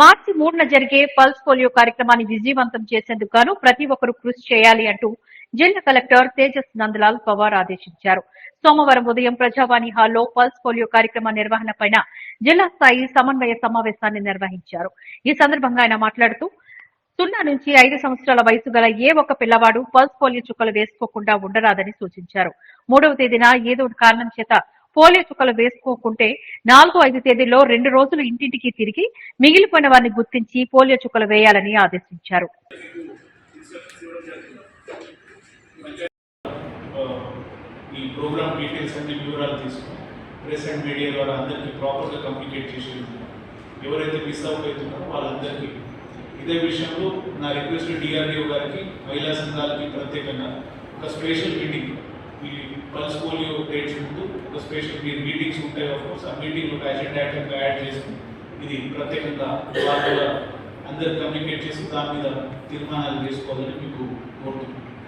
మార్చి మూడున జరిగే pulse polio కార్యక్రమాన్ని విజయవంతం చేసేందుకు గాను ప్రతి ఒక్కరూ కృషి చేయాలి అంటూ జిల్లా కలెక్టర్ తేజస్ నందలాల్ పవార్ ఆదేశించారు. సోమవారం ఉదయం ప్రజావాణి హాల్లో పల్స్ పోలియో కార్యక్రమ నిర్వహణ పైన జిల్లా స్థాయి సమన్వయ సమావేశాన్ని నిర్వహించారు. ఈ సందర్భంగా ఆయన మాట్లాడుతూ సున్నా నుంచి ఐదు సంవత్సరాల వయసు గల ఏ ఒక్క పిల్లవాడు పల్స్ పోలియో చుక్కలు వేసుకోకుండా ఉండరాదని సూచించారు. మూడవ తేదీన ఏదో కారణం చేత పోలియో చుక్కలు వేసుకోకుంటే నాలుగు ఐదు తేదీల్లో రెండు రోజులు ఇంటింటికి తిరిగి మిగిలిపోయిన వారిని గుర్తించి పోలియో చుక్కలు వేయాలని ఆదేశించారు. ఈ ప్రోగ్రామ్ డీటెయిల్స్ అన్ని వివరాలు తీసుకుని ప్రెస్ అండ్ మీడియా ద్వారా అందరికీ ప్రాపర్గా కమ్యూనికేట్ చేసి ఎవరైతే మిస్ అవుతున్నారో వాళ్ళందరికీ ఇదే విషయంలో నా రిక్వెస్ట్ డిఆర్డిఓ గారికి మహిళా సంఘాలకి ప్రత్యేకంగా ఒక స్పెషల్ మీటింగ్ ఈ పల్స్ పోలియో డేట్స్ ముందు ఒక స్పెషల్ మీరు మీటింగ్స్ ఉంటాయి ఆఫ్ కోర్స్ ఆ మీటింగ్ ఒక అజెండా ఐటమ్గా యాడ్ చేసి ఇది ప్రత్యేకంగా వాళ్ళ అందరు కమ్యూనికేట్ చేసి దాని మీద తీర్మానాలు చేసుకోవాలని మీకు కోరుతున్నాను.